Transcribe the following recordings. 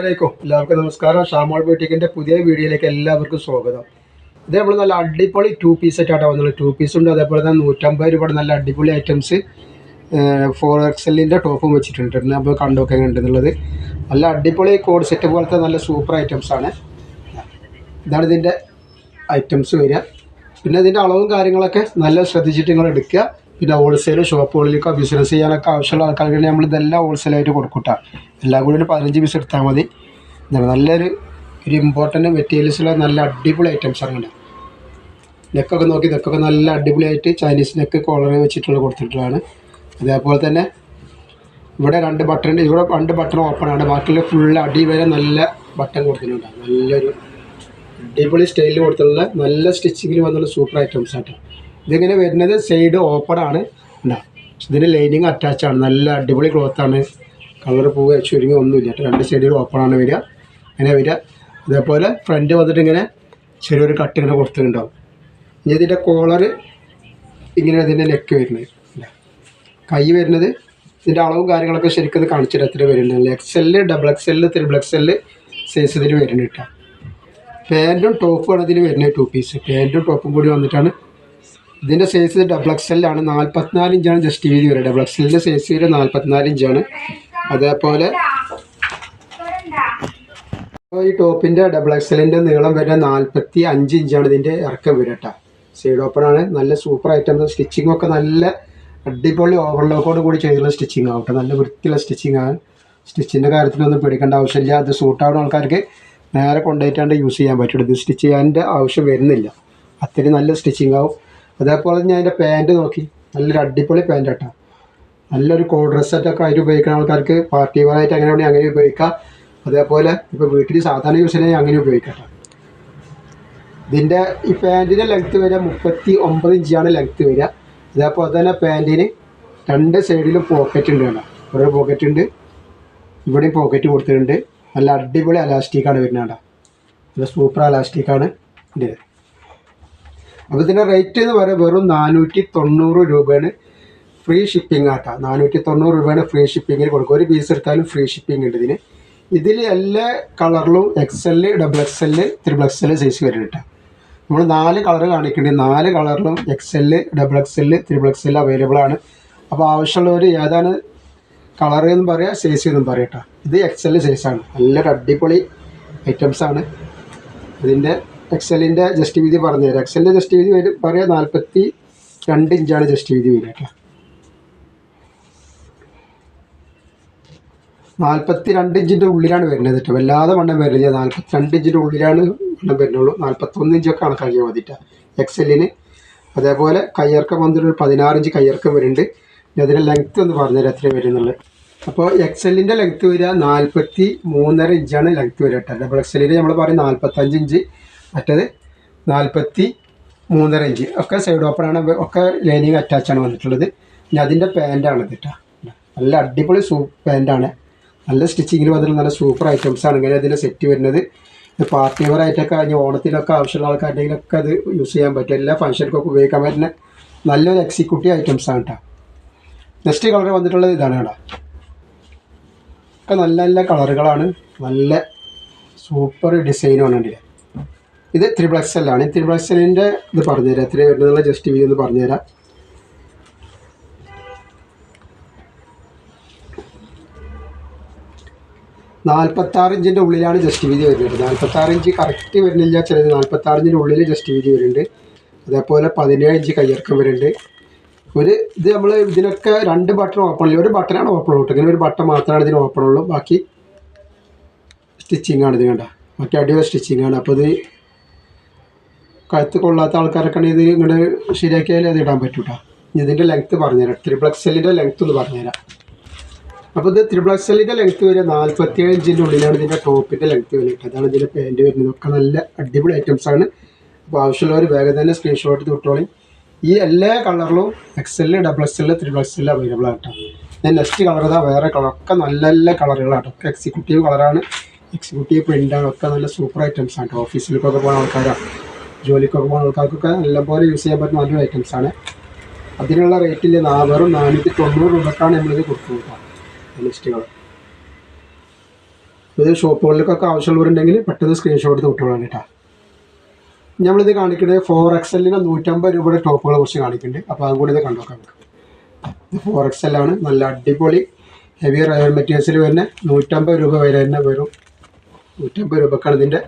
അലൈക്കും. എല്ലാവർക്കും നമസ്കാരം. ഷാമോൾ ബ്യൂട്ടിക്കിന്റെ പുതിയ വീഡിയോയിലേക്ക് എല്ലാവർക്കും സ്വാഗതം. ഇതേപോലെ നല്ല അടിപൊളി ടു പീസ് ആയിട്ടാണ് വന്നത് ടു പീസ് ഉണ്ട്. അതേപോലെ തന്നെ നൂറ്റമ്പത് രൂപയുടെ നല്ല അടിപൊളി ഐറ്റംസ് ഫോർ എക്സലിന്റെ ടോപ്പും വെച്ചിട്ടുണ്ട് അപ്പോൾ കണ്ടൊക്കെ ഉണ്ടെന്നുള്ളത് നല്ല അടിപൊളി കോഡ് സെറ്റ് പോലത്തെ നല്ല സൂപ്പർ ഐറ്റംസ് ആണ്. ഇതാണ് ഇതിന്റെ ഐറ്റംസ് വരിക. പിന്നെ ഇതിന്റെ അളവും കാര്യങ്ങളൊക്കെ നല്ല ശ്രദ്ധിച്ചിട്ട് നിങ്ങൾ എടുക്കുക. പിന്നെ ഹോൾസെയിൽ ഷോപ്പുകളിലേക്കോ ബിസിനസ് ചെയ്യാനൊക്കെ ആവശ്യമുള്ള ആൾക്കാർക്ക് നമ്മൾ ഇതെല്ലാം ഹോൾസെയിലായിട്ട് കൊടുക്കൂട്ടാ എല്ലാം കൂടി ഒരു പതിനഞ്ച് പീസ് എടുത്താൽ മതി. നല്ലൊരു ഒരു ഇമ്പോർട്ടന്റ് മെറ്റീരിയൽസുള്ള നല്ല അടിപൊളി ഐറ്റംസ് ആണ് നെക്കൊക്കെ നോക്കി നെക്കൊക്കെ നല്ല അടിപൊളിയായിട്ട് ചൈനീസ് നെക്ക് കോളർ വെച്ചിട്ടുള്ള കൊടുത്തിട്ടുള്ളതാണ്. അതേപോലെ തന്നെ ഇവിടെ രണ്ട് ഉണ്ട്. ഇവിടെ രണ്ട് ബട്ടൺ ഓപ്പൺ ആണ്. ബാക്കിയുള്ള ഫുൾ അടി വരെ നല്ല ബട്ടൺ കൊടുത്തിട്ടുണ്ട് നല്ലൊരു അടിപൊളി സ്റ്റൈലിൽ കൊടുത്തിട്ടുള്ള നല്ല സ്റ്റിച്ചിങ്ങിൽ വന്നുള്ള സൂപ്പർ ഐറ്റംസ് ആട്ടോ ഇതിങ്ങനെ വരുന്നത് സൈഡ് ഓപ്പൺ ആണ്. ഉണ്ടാ ഇതിന് ലൈനിങ് അറ്റാച്ച് ആണ്. നല്ല അടിപൊളി ക്ലോത്ത് ആണ്. കളർ പൂവ് ചുരുങ്ങി ഒന്നുമില്ല. രണ്ട് സൈഡിൽ ഓപ്പൺ ആണ് വരിക. അങ്ങനെ വരിക. അതേപോലെ ഫ്രണ്ട് വന്നിട്ട് ഇങ്ങനെ ചെറിയൊരു കട്ട് ഇങ്ങനെ കൊടുത്തിട്ടുണ്ടാവും. ഇനി ഇതിന്റെ കോളർ ഇങ്ങനെ ഇതിന്റെ നെക്ക് വരുന്നത്. കൈ വരുന്നത് ഇതിന്റെ അളവും കാര്യങ്ങളൊക്കെ ശരിക്കും കാണിച്ചിട്ട് എത്ര വരുന്നുണ്ട്. X L double X L triple X L size ഇതിൽ വരുന്നുണ്ട് പാന്റും ടോപ്പുമാണ് ഇതിൽ വരുന്നത് ടു പീസ് പാന്റും ടോപ്പും കൂടി വന്നിട്ടാണ് ഇതിന്റെ സൈസ് ഡബിൾ എക്സ് ആണ്. നാൽപ്പത്തിനാല് ഇഞ്ചാണ് ജസ്റ്റ് വീതി വരെ. ഡബിൾ എക്സ് എല്ലിന്റെ സൈസ് വരെ നാൽപ്പത്തിനാല് ഇഞ്ചാണ് അതേപോലെ ഈ ടോപ്പിന്റെ ഡബിൾ എക്സ് എല്ലിന്റെ നീളം വരെ നാൽപ്പത്തി അഞ്ച് ഇഞ്ചാണ് ഇതിന്റെ ഇറക്കം വരിക കേട്ടോ സൈഡ് ഓപ്പൺ ആണ്. നല്ല സൂപ്പർ ഐറ്റം സ്റ്റിച്ചിങ് ഒക്കെ നല്ല അടിപൊളി ഓവർലോക്കോട് കൂടി ചെയ്തുള്ള സ്റ്റിച്ചിങ് ആവട്ടെ നല്ല വൃത്തിയുള്ള സ്റ്റിച്ചിങ് ആണ്. സ്റ്റിച്ചിന്റെ കാര്യത്തിലൊന്നും പേടിക്കേണ്ട ആവശ്യമില്ല അത് സൂട്ടാവുന്ന ആൾക്കാർക്ക് നേരെ കൊണ്ടുപോയിട്ടാണ്ട് യൂസ് ചെയ്യാൻ പറ്റുള്ളൂ. ഇത് സ്റ്റിച്ച് ചെയ്യാന്റെ ആവശ്യം വരുന്നില്ല. അത്രയും നല്ല സ്റ്റിച്ചിങ് ആവും. അതേപോലെ ഞാൻ അതിന്റെ പാന്റ് നോക്കി. നല്ലൊരു അടിപൊളി പാന്റ് കേട്ടോ നല്ലൊരു കോൾ ഡ്രസ്സൊക്കെ ആയിട്ട് ഉപയോഗിക്കുന്ന ആൾക്കാർക്ക് പാർട്ടി വെയർ ആയിട്ട് അങ്ങനെ വേണമെങ്കിൽ അങ്ങനെ ഉപയോഗിക്കാം. അതേപോലെ ഇപ്പോൾ വീട്ടിൽ സാധാരണ യൂസ് ചെയ്യണമെങ്കിൽ അങ്ങനെ ഉപയോഗിക്കാം ഇതിന്റെ ഈ പാന്റിന്റെ ലെങ്ത്ത് വരിക മുപ്പത്തി ഒമ്പത് ഇഞ്ചാണ് ലെങ്ത്ത് വരിക. അതേപോലെ തന്നെ പാന്റിന് രണ്ട് സൈഡിലും പോക്കറ്റ് ഉണ്ട് കേട്ടോ. ഒരു പോക്കറ്റ് ഉണ്ട്. ഇവിടെയും പോക്കറ്റ് കൊടുത്തിട്ടുണ്ട്. നല്ല അടിപൊളി അലാസ്റ്റിക്കാണ് വരുന്നത് കേട്ടോ നല്ല സൂപ്പർ അലാസ്റ്റിക്കാണ് ഇത്. അപ്പോൾ ഇതിന്റെ റേറ്റ് എന്ന് പറയുന്നത് വെറും നാനൂറ്റി തൊണ്ണൂറ് രൂപയാണ് ഫ്രീ ഷിപ്പിംഗ് ആട്ടാ. നാനൂറ്റി തൊണ്ണൂറ് രൂപയാണ് ഫ്രീ ഷിപ്പിങ്ങിന് കൊടുക്കുക. ഒരു പീസ് എടുത്താലും ഫ്രീ ഷിപ്പിംഗ് ഉണ്ട് ഇതിന്. ഇതിൽ എല്ലാ കളറിലും X L double X L triple X L size വരും കേട്ടോ നമ്മൾ നാല് കളർ കാണിക്കുന്നുണ്ട് നാല് കളറിലും X L double X L triple X L available ആണ്. അപ്പോൾ ആവശ്യമുള്ളവർ ഏതാണ് കളർ എന്ന് പറയാം സൈസ് എന്നും പറയാം കേട്ടോ ഇത് എക്സ് എൽ സൈസാണ് നല്ലൊരു അടിപൊളി ഐറ്റംസ് ആണ്. ഇതിന്റെ എക്സലിന്റെ ജസ്റ്റ് വീതി പറഞ്ഞുതരാം. എക്സലിന്റെ ജസ്റ്റ് വീതി വരും പറയാം നാൽപ്പത്തി രണ്ട് ഇഞ്ചാണ് ജസ്റ്റ് വീതി വരിക നാൽപ്പത്തി രണ്ട് ഇഞ്ചിന്റെ ഉള്ളിലാണ് വരുന്നത് കേട്ടോ. വല്ലാതെ വണ്ണം വരുന്നത് നാൽപ്പത്തി രണ്ട് ഇഞ്ചിന്റെ ഉള്ളിലാണ് വണ്ണം വരുന്നുള്ളൂ. നാൽപ്പത്തൊന്ന് ഇഞ്ചൊക്കെ കണക്കാക്കിയാൽ മതി കേട്ടോ. എക്സലിന് അതേപോലെ കയ്യിറക്കം വന്നിട്ട് ഒരു പതിനാറ് കയ്യിറക്കം വരുന്നുണ്ട്. പിന്നെ അതിന്റെ ലെങ്ത്ത് ഒന്ന് പറഞ്ഞുതരാം എത്ര വരുന്നുള്ളത്. അപ്പോൾ എക്സലിന്റെ ലെങ്ത്ത് വരിക നാൽപ്പത്തി മൂന്നര ഇഞ്ചാണ് ലെങ്ത്ത് വരിക കേട്ടോ. അപ്പോൾ എക്സലിന് നമ്മൾ പറയും നാൽപ്പത്തഞ്ച് ഇഞ്ച് മറ്റേത് നാൽപ്പത്തി മൂന്നര ഇഞ്ച് ഒക്കെ സൈഡ് ഓപ്പൺ ആണ്. ഒക്കെ ലൈനിങ് അറ്റാച്ചാണ് വന്നിട്ടുള്ളത്. പിന്നെ അതിന്റെ പാന്റാണ് കേട്ടോ നല്ല അടിപൊളി സൂ പാന്റാണ് നല്ല സ്റ്റിച്ചിങ്ങിൽ വന്നിട്ടുള്ള നല്ല സൂപ്പർ ഐറ്റംസ് ആണ്. ഇങ്ങനെ ഇതിന്റെ സെറ്റ് വരുന്നത്. ഇത് പാർട്ടി വെയർ ആയിട്ടൊക്കെ അതിന് ഓണത്തിനൊക്കെ ആവശ്യമുള്ള ആൾക്കാരുടെങ്കിലൊക്കെ അത് യൂസ് ചെയ്യാൻ പറ്റും. എല്ലാ ഫംഗ്ഷനുകൾക്കൊക്കെ ഉപയോഗിക്കാൻ പറ്റുന്ന നല്ലൊരു എക്സിക്യൂട്ടീവ് ഐറ്റംസ് ആണ് കേട്ടോ നെക്സ്റ്റ് കളർ വന്നിട്ടുള്ളത് ഇതാണ് കേട്ടോ ഒക്കെ നല്ല നല്ല കളറുകളാണ് നല്ല സൂപ്പർ ഡിസൈനുമാണ് ഉണ്ടല്ലേ ഇത് എൽ ആണ്. എക്സ് എല്ലിന്റെ ഇത് പറഞ്ഞുതരാം. എത്ര വരുന്നുള്ള ജസ്റ്റ് വീഡിയോ ഒന്ന് പറഞ്ഞുതരാം. നാൽപ്പത്താറ് ഇഞ്ചിന്റെ ഉള്ളിലാണ് ജസ്റ്റ് വീതി വരുന്നത്. നാൽപ്പത്താറ് ഇഞ്ച് കറക്റ്റ് വരുന്നില്ല. ചിലത് നാൽപ്പത്താറിഞ്ചിന്റെ ഉള്ളിൽ ജസ്റ്റ് വീതി വരുന്നുണ്ട്. അതേപോലെ പതിനേഴ് ഇഞ്ച് കയ്യിറക്കം വരുന്നുണ്ട്. ഒരു ഇത് നമ്മൾ ഇതിനൊക്കെ രണ്ട് ബട്ടൺ ഓപ്പൺ ഇല്ല ഒരു ബട്ടണാണ് ഓപ്പൺ ഉള്ളൂ ഇങ്ങനെ ഒരു ബട്ടൺ മാത്രമാണ് ഇതിന് ഓപ്പൺ ഉള്ളൂ. ബാക്കി സ്റ്റിച്ചിങ് ആണ് ഇത് കണ്ട. ബാക്കി അടിപൊളി സ്റ്റിച്ചിങ് ആണ്. അപ്പോൾ ഇത് കഴുത്ത് കൊള്ളാത്ത ആൾക്കാരൊക്കെ ഇത് ഇങ്ങോട്ട് ശരിയാക്കിയാൽ അത് ഇടാൻ പറ്റൂട്ടാ. ഇതിന്റെ ലെങ്ത്ത് പറഞ്ഞുതരാം. ത്രിപ്ലക്സലിന്റെ ലെങ്ത്ത് ഒന്ന് പറഞ്ഞുതരാം. അപ്പോൾ ഇത് ത്രിപ്ലക്സലിന്റെ ലെങ്ത്ത് വരെ നാൽപ്പത്തിയേഴ് ഇഞ്ചിന്റെ ഉള്ളിലാണ് ഇതിന്റെ ടോപ്പിന്റെ ലെങ്ത്ത് വരുന്നത് അതാണ് ഇതിന്റെ പാന്റ് വരുന്നത്. ഒക്കെ നല്ല അടിപൊളി ഐറ്റംസ് ആണ്. അപ്പോൾ ആവശ്യമുള്ളവർ വേഗം തന്നെ സ്ക്രീൻഷോട്ട് തൊട്ടോളി ഈ എല്ലാ കളറിലും XL double XL triple XL available ആട്ടോ ഞാൻ നെക്സ്റ്റ് കളർ ഇതാ വേറെ കളർ ഒക്കെ നല്ല നല്ല കളറുകളാട്ടോ ഒക്കെ എക്സിക്യൂട്ടീവ് കളറാണ് എക്സിക്യൂട്ടീവ് പ്രിന്റാണ് ഒക്കെ നല്ല സൂപ്പർ ഐറ്റംസ് ആണ് ഓഫീസിലേക്കൊക്കെ പോകുന്ന ആൾക്കാരാണ് ജോലിക്കൊക്കെ പോകുന്ന ആൾക്കാർക്കൊക്കെ നല്ലപോലെ യൂസ് ചെയ്യാൻ പറ്റുന്ന നല്ലൊരു ആണ്. അതിനുള്ള റേറ്റിൽ വെറും നാനൂറ്റി തൊണ്ണൂറ് രൂപക്കാണ് നമ്മളിത് കൊടുക്കുന്നത് ലിസ്റ്റുകൾ ഇത് ഷോപ്പുകളിലേക്കൊക്കെ ആവശ്യമുള്ളവരുണ്ടെങ്കിൽ പെട്ടെന്ന് സ്ക്രീൻഷോട്ട് എടുത്ത് വിട്ടോളാം കേട്ടോ നമ്മളിത് കാണിക്കുന്നത് ഫോർ എക്സലിന് നൂറ്റമ്പത് രൂപയുടെ ടോപ്പുകളെ കുറിച്ച് കാണിക്കുന്നുണ്ട് അപ്പോൾ അതും കൂടി ഇത് കണ്ടോക്കാം നമുക്ക്. ഇത് ഫോർ എക്സലാണ് നല്ല അടിപൊളി ഹെവി റയർ മെറ്റീരിയൽസിൽ വരുന്ന നൂറ്റമ്പത് രൂപ വരെ തന്നെ വരും നൂറ്റമ്പത് രൂപക്കാണ് ഇതിന്റെ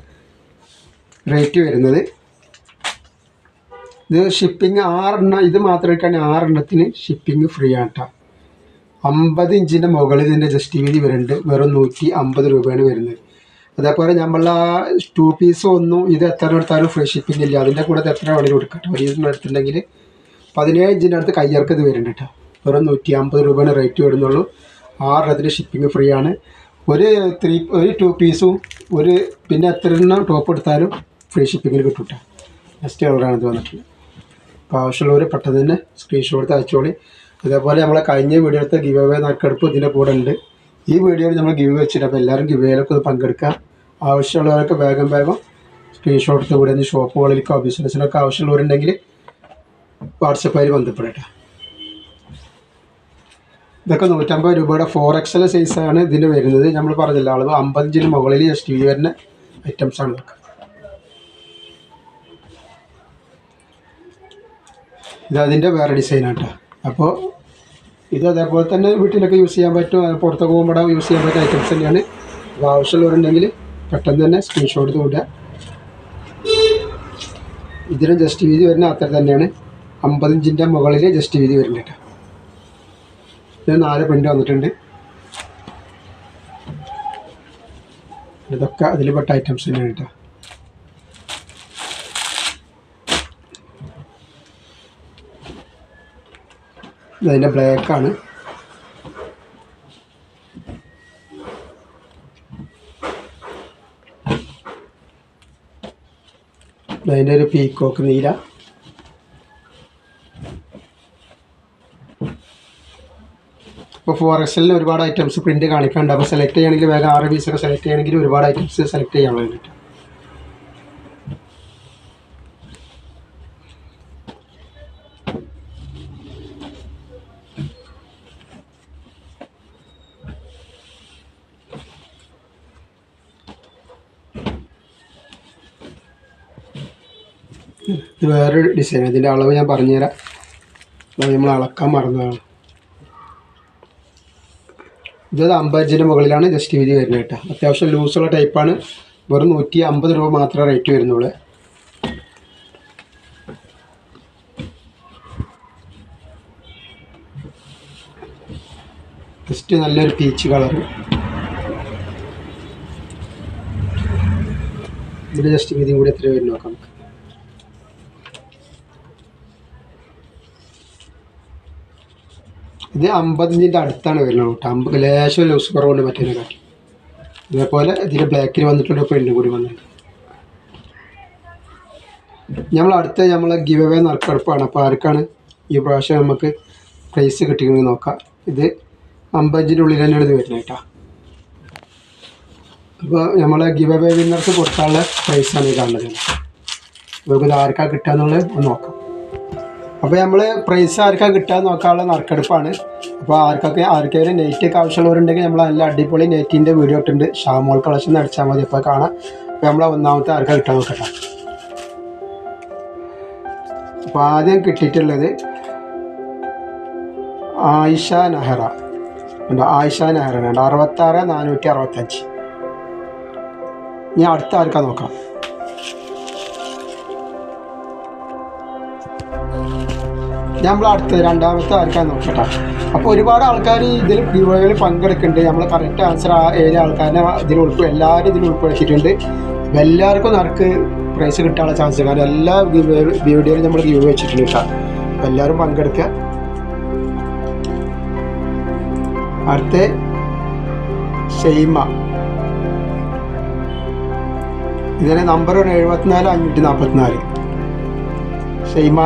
റേറ്റ് വരുന്നത്. ഇത് ഷിപ്പിംഗ് ആറെണ്ണം ഇത് മാത്രം എടുക്കുകയാണെങ്കിൽ ആറെണ്ണത്തിന് ഷിപ്പിംഗ് ഫ്രീ ആണ് കേട്ടോ അമ്പത് ഇഞ്ചിന്റെ മുകളിൽ ഇതിന്റെ ജസ്റ്റ് വീതി വരുന്നുണ്ട്. വെറും നൂറ്റി അമ്പത് രൂപയാണ് വരുന്നത്. അതേപോലെ നമ്മൾ ആ ടു പീസ് ഒന്നും ഇത് എത്ര എടുത്താലും ഫ്രീ ഷിപ്പിംഗ് ഇല്ല. അതിന്റെ കൂടെ എത്ര വേണമെങ്കിലും എടുക്കട്ടെ ഒരു ഇതിന് എടുത്തിട്ടുണ്ടെങ്കിൽ പതിനേഴ് ഇഞ്ചിന്റെ അടുത്ത് കയ്യർക്ക് ഇത് വരുന്നുണ്ട് കേട്ടോ. വെറും നൂറ്റി അമ്പത് രൂപയാണ് റേറ്റ് വരുന്നുള്ളൂ. ആറെണ്ണത്തിന് ഷിപ്പിംഗ് ഫ്രീ ആണ്. ഒരു ത്രീ ഒരു ടു പീസും ഒരു പിന്നെ എത്ര എണ്ണം ടോപ്പ് എടുത്താലും ഫ്രീ ഷിപ്പിങ്ങിൽ കിട്ടും കേട്ടോ. നെക്സ്റ്റ് കളറാണ് ഇത് വന്നിട്ടുള്ളത്. അപ്പോൾ ആവശ്യമുള്ളവർ പെട്ടെന്ന് തന്നെ സ്ക്രീൻഷോട്ട് അയച്ചോളി. അതേപോലെ നമ്മളെ കഴിഞ്ഞ വീഡിയോ എടുത്ത ഗിവ് അവേ നറുക്കെടുപ്പ് ഇതിന്റെ കൂടെ ഉണ്ട്. ഈ വീഡിയോയിൽ നമ്മൾ ഗിവ് വെച്ചിട്ട് അപ്പോൾ എല്ലാവരും ഗിവ് വേയിലൊക്കെ ഒന്ന് പങ്കെടുക്കുക ആവശ്യമുള്ളവരൊക്കെ വേഗം വേഗം സ്ക്രീൻഷോട്ട് എടുത്ത് ഇവിടെ ഷോപ്പുകളിലേക്കോ ബിസിനസ്സിനൊക്കെ ആവശ്യമുള്ളവരുണ്ടെങ്കിൽ വാട്സപ്പായി ബന്ധപ്പെടട്ടെ. ഇതൊക്കെ നൂറ്റമ്പത് രൂപയുടെ ഫോർ എക്സൽ സൈസാണ് ഇതിന് വരുന്നത്. നമ്മൾ പറഞ്ഞില്ല അളവ് അമ്പത്തഞ്ചിന് മുകളിൽ എസ് ടി വി വരുന്ന ഐറ്റംസ് ആണ് ഇതൊക്കെ. ഇത് അതിന്റെ വേറെ ഡിസൈനാട്ടോ അപ്പോൾ ഇത് അതേപോലെ തന്നെ വീട്ടിലൊക്കെ യൂസ് ചെയ്യാൻ പറ്റും. അത് പുറത്തൊക്കെ പോകുമ്പോൾ യൂസ് ചെയ്യാൻ പറ്റുന്ന ഐറ്റംസ് തന്നെയാണ്. അപ്പോൾ ആവശ്യമുള്ളവരുണ്ടെങ്കിൽ പെട്ടെന്ന് തന്നെ സ്ക്രീൻഷോട്ട് എടുത്ത് വിടുക. ഇതിനും ജസ്റ്റ് വീതി വരുന്ന അത്ര തന്നെയാണ്. അമ്പത് ഇഞ്ചിന്റെ മുകളിൽ ജസ്റ്റ് വീതി വരുന്നുണ്ട് ഇത് നാല് പ്രിന്റ് വന്നിട്ടുണ്ട്. ഇതൊക്കെ അതിൽ പെട്ട ഐറ്റംസ് തന്നെയാണ് കേട്ടോ. ഇതിന്റെ ബ്ലാക്കാണ് അതിന്റെ ഒരു പീക്കോക്ക് നീല. ഇപ്പോൾ എക്സലിന് ഒരുപാട് ഐറ്റംസ് പ്രിന്റ് കാണിക്കാനുണ്ട്. അപ്പോൾ സെലക്ട് ചെയ്യണമെങ്കിൽ വേഗം ആറ് പീസൊക്കെ സെലക്ട് ചെയ്യണമെങ്കിൽ ഒരുപാട് ഐറ്റംസ് സെലക്ട് ചെയ്യാൻ വേണ്ടിയിട്ട് ഇത് വേറൊരു ഡിസൈൻ ഇതിന്റെ അളവ് ഞാൻ പറഞ്ഞുതരാം. അത് നമ്മൾ അളക്കാൻ മറന്നതാണ്. ഇത് അമ്പതിന്റെ മുകളിലാണ് ജസ്റ്റ് വീതി വരുന്നത് കേട്ടോ. അത്യാവശ്യം ലൂസുള്ള ടൈപ്പാണ് വെറും നൂറ്റി അമ്പത് രൂപ മാത്രമേ റേറ്റ് വരുന്നുള്ളൂ. ജസ്റ്റ് നല്ലൊരു പീച്ച് കളർ ഇതിന്റെ ജസ്റ്റ് വീതിയും കൂടി എത്ര വരും നോക്കാം. നമുക്ക് ഇത് അമ്പതിന്റെ അടുത്താണ് വരുന്നത് കേട്ടോ. അമ്പത് ലേശം ലൂസ് കുറവുണ്ട് മറ്റേ കാട്ടി ഇതേപോലെ ഇതിന്റെ ബ്ലാക്കിൽ വന്നിട്ടുണ്ട് പെണ്ണും കൂടി വന്നിട്ടുണ്ട് നമ്മൾ അടുത്ത നമ്മളെ ഗിവ് അവേ നറുക്കെടുപ്പാണ് അപ്പോൾ ആർക്കാണ് ഈ പ്രാവശ്യം നമുക്ക് പ്രൈസ് കിട്ടിക്കുന്നത് നോക്കാം. ഇത് അമ്പതിന്റെ ഉള്ളിൽ തന്നെയാണ് ഇത് വരുന്നത് കേട്ടോ. അപ്പോൾ നമ്മളെ ഗിവ് അവേ വിന്നർക്ക് കൊടുക്കാനുള്ള പ്രൈസാണ് ഈ കാണുന്നത്. നമുക്ക് ഇത് ആർക്കാ കിട്ടുക എന്നുള്ളത് നോക്കാം. അപ്പോൾ നമ്മൾ പ്രൈസ് ആർക്കാ കിട്ടുക നോക്കാനുള്ള നറുക്കെടുപ്പാണ്. അപ്പോൾ ആർക്കൊക്കെ ആർക്കെങ്കിലും നെറ്റൊക്കെ ആവശ്യമുള്ളവരുണ്ടെങ്കിൽ നമ്മൾ നല്ല അടിപൊളി നെറ്റിന്റെ വീഡിയോ ഇട്ടുണ്ട് ഷാമോൾ കളക്ഷൻ അടിച്ചാൽ മതി. ഇപ്പോൾ കാണാം. അപ്പോൾ നമ്മളെ ഒന്നാമത്തെ ആർക്കാ കിട്ടാൻ നോക്കട്ടെ. അപ്പോൾ ആദ്യം കിട്ടിയിട്ടുള്ളത് ആയിഷ നെഹ്റ. ഉണ്ട് ആയിഷ നെഹ്റ അറുപത്താറ് നാനൂറ്റി അറുപത്തഞ്ച്. ഇനി അടുത്ത ആർക്കാ നോക്കാം? നമ്മൾ അടുത്ത രണ്ടാമത്തെ ആൾക്കാർ നോക്കട്ടെ. അപ്പോൾ ഒരുപാട് ആൾക്കാർ ഇതിൽ ഗിവോയിൽ പങ്കെടുക്കുന്നുണ്ട്. നമ്മൾ കറക്റ്റ് ആൻസർ ഏഴ് ആൾക്കാരെ ഇതിൽ ഉൾപ്പെടും എല്ലാവരും ഇതിൽ ഉൾപ്പെടുത്തിയിട്ടുണ്ട്. എല്ലാവർക്കും നിനക്ക് പ്രൈസ് കിട്ടാനുള്ള ചാൻസ് കാരണം എല്ലാ വീഡിയോയിലും നമ്മൾ ഗിവ് വെച്ചിട്ടുണ്ട് കേട്ടോ. എല്ലാവരും പങ്കെടുക്കുക. അടുത്ത ഷെയ്മ. ഇതിന്റെ നമ്പർ എഴുപത്തിനാല് അഞ്ഞൂറ്റി നാൽപ്പത്തിനാല് ഷെയ്മ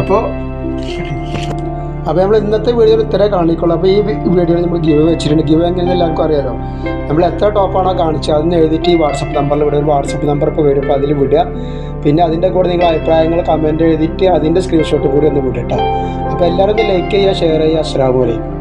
അപ്പോ അപ്പോൾ അപ്പോൾ നമ്മൾ ഇന്നത്തെ വീഡിയോ ഇത്ര കാണിക്കുള്ളൂ. അപ്പോൾ ഈ വീഡിയോയിൽ നമ്മൾ ഗിവ് വെച്ചിട്ടുണ്ട്. ഗിവ് എങ്ങനെ എല്ലാവർക്കും അറിയാലോ. നമ്മൾ എത്ര ടോപ്പാണോ കാണിച്ചത് അതിന് എഴുതിയിട്ട് ഈ വാട്സപ്പ് നമ്പറിൽ വിടുക ഒരു വാട്സപ്പ് നമ്പർ ഇപ്പോൾ വരും. അപ്പോൾ അതിൽ വിടുക. പിന്നെ അതിന്റെ കൂടെ നിങ്ങൾ അഭിപ്രായങ്ങൾ കമന്റ് എഴുതിയിട്ട് അതിന്റെ സ്ക്രീൻഷോട്ട് കൂടി ഒന്ന് വിടട്ടോ അപ്പോൾ എല്ലാവരും ലൈക്ക് ചെയ്യുക ഷെയർ ചെയ്യുക. അസ്സാം വലൈക്കും